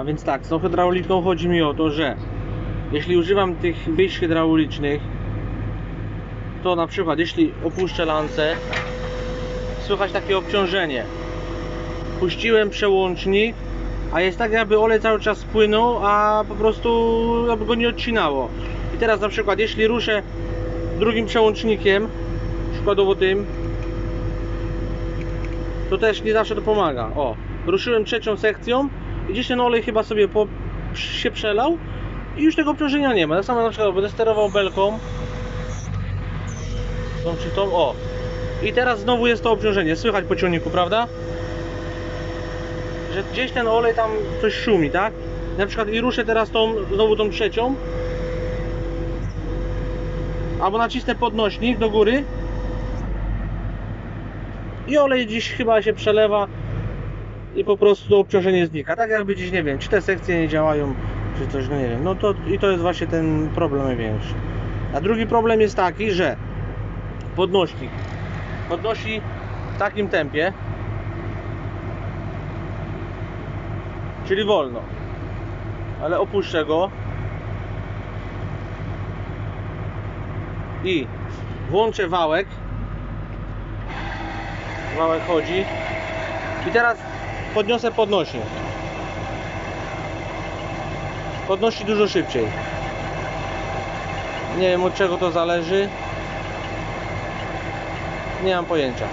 A więc tak, z tą hydrauliką chodzi mi o to, że jeśli używam tych wyjść hydraulicznych, to na przykład jeśli opuszczę lancę, słychać takie obciążenie. Puściłem przełącznik, a jest tak jakby olej cały czas płynął, a po prostu jakby go nie odcinało. I teraz na przykład jeśli ruszę drugim przełącznikiem, przykładowo tym, to też nie zawsze to pomaga. O, ruszyłem trzecią sekcją gdzieś ten olej chyba sobie po, się przelał i już tego obciążenia nie ma. Tak samo na przykład będę sterował belką, tą czy tą, o. I teraz znowu jest to obciążenie, słychać po ciągniku, prawda? Że gdzieś ten olej tam coś szumi, tak? Na przykład i ruszę teraz tą, znowu tą trzecią. Albo nacisnę podnośnik do góry. I olej gdzieś chyba się przelewa i po prostu obciążenie znika. Tak jakby gdzieś nie wiem, czy te sekcje nie działają, czy coś, no nie wiem. No to i to jest właśnie ten problem największy. A drugi problem jest taki, że podnośnik podnosi w takim tempie, czyli wolno, ale opuszczę go i włączę wałek. Wałek chodzi i teraz podniosę podnośnik. Podnosi dużo szybciej. Nie wiem od czego to zależy. Nie mam pojęcia.